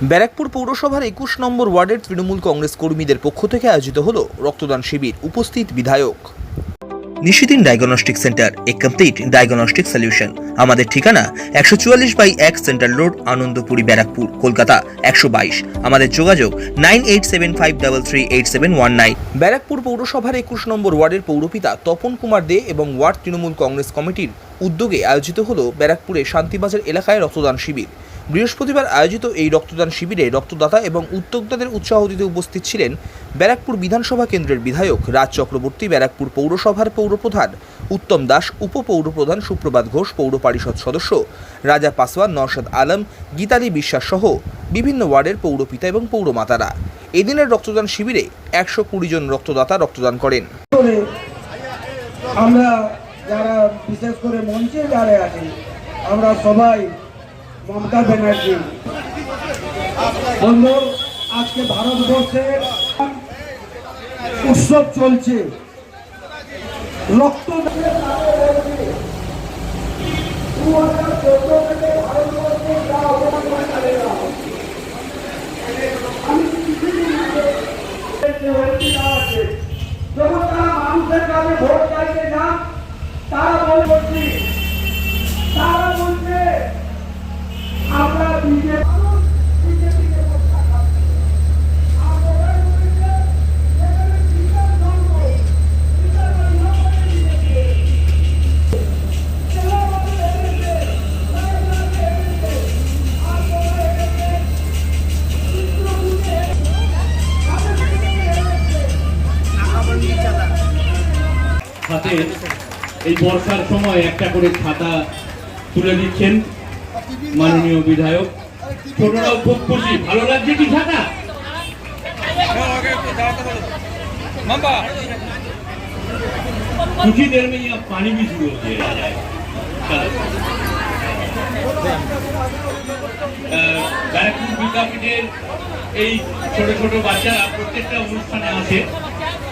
ব্যারাকপুর পৌরসভার একুশ নম্বর ওয়ার্ডের তৃণমূল কংগ্রেস কর্মীদের পক্ষ থেকে আয়োজিত হল রক্তদান শিবির। উপস্থিত বিধায়ক। Nishidin diagnostic centre, a complete diagnostic solution আমাদের ঠিকানা একশো চুয়াল্লিশ বাই এক সেন্ট্রাল রোড, আনন্দপুরি, ব্যারাকপুর, কলকাতা একশো বাইশ। আমাদের যোগাযোগ nine eight seven five double three eight seven one nine. Barrackpore পৌরসভার একুশ নম্বর ওয়ার্ডের পৌরপিতা তপন কুমার দে এবং ওয়ার্ড তৃণমূল কংগ্রেস কমিটির উদ্যোগে আয়োজিত হল ব্যারাকপুরে শান্তিবাজার এলাকায় রক্তদান শিবির। বৃহস্পতিবার আয়োজিত এই রক্তদান শিবিরে রক্তদাতা এবং উদ্যোক্তাদের উৎসাহ দিতে উপস্থিত ছিলেন ব্যারাকপুর বিধানসভা কেন্দ্রের বিধায়ক রাজ চক্রবর্তী, ব্যারাকপুর পৌরসভার পৌরপ্রধান উত্তম দাস, উপপৌরপ্রধান সুপ্রভাত ঘোষ, পৌর পরিষদ সদস্য রাজা পাসওয়ান, নওশাদ আলম, গীতালি বিশ্বাস সহ বিভিন্ন ওয়ার্ডের পৌরপিতা এবং পৌরমাতারা। এদিনের রক্তদান শিবিরে একশো কুড়ি জন রক্তদাতা রক্তদান করেন। আমরা যারা বিশেষ করে মঞ্চে যারা আছি, আমরা সবাই মমতা ব্যানার্জি। বন্ধু, আজকে ভারতবর্ষে উৎসব চলছে। রক্ত তারা মানুষের কাছে ভোট চাইতে যান তারা বলছি হাতে এই বর্ষার সময় একটা করে ছাতা তুলে দিচ্ছেন মাননীয় বিধায়ক ছোটরাও খুব খুশি ভালো লাগছে কি ছাতা कुछ ही देर में यहाँ पानी भी शुरू हो जाएगा ব্যারাকপুর বিদ্যাপীঠের এই ছোট ছোট বাচ্চারা প্রত্যেকটা অনুষ্ঠানে আসে